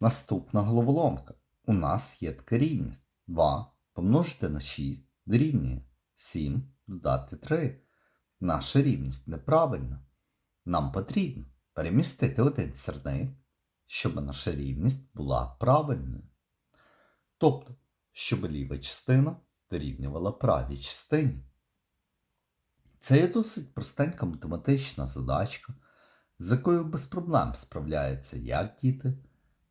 Наступна головоломка. У нас є така рівність. 2 помножити на 6 дорівнює 7 додати 3. Наша рівність неправильна. Нам потрібно перемістити один сірник, щоб наша рівність була правильною. Тобто, щоб ліва частина дорівнювала правій частині. Це є досить простенька математична задачка, з якою без проблем справляються як діти,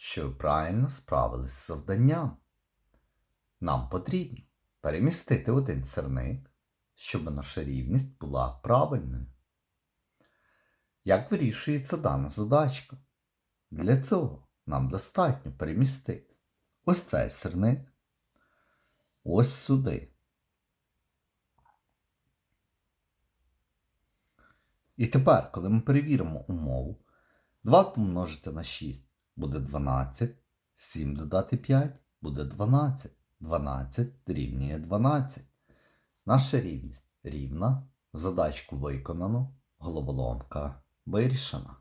що ви правильно справились з завданням. Нам потрібно перемістити один сірник, щоб наша рівність була правильною. Як вирішується дана задачка? Для цього нам достатньо перемістити ось цей сирник ось сюди. І тепер, коли ми перевіримо умову, 2 помножити на 6 буде 12, 7 додати 5 буде 12. 12 рівнює 12. Наша рівність рівна. Задачку виконано, головоломка вирішена.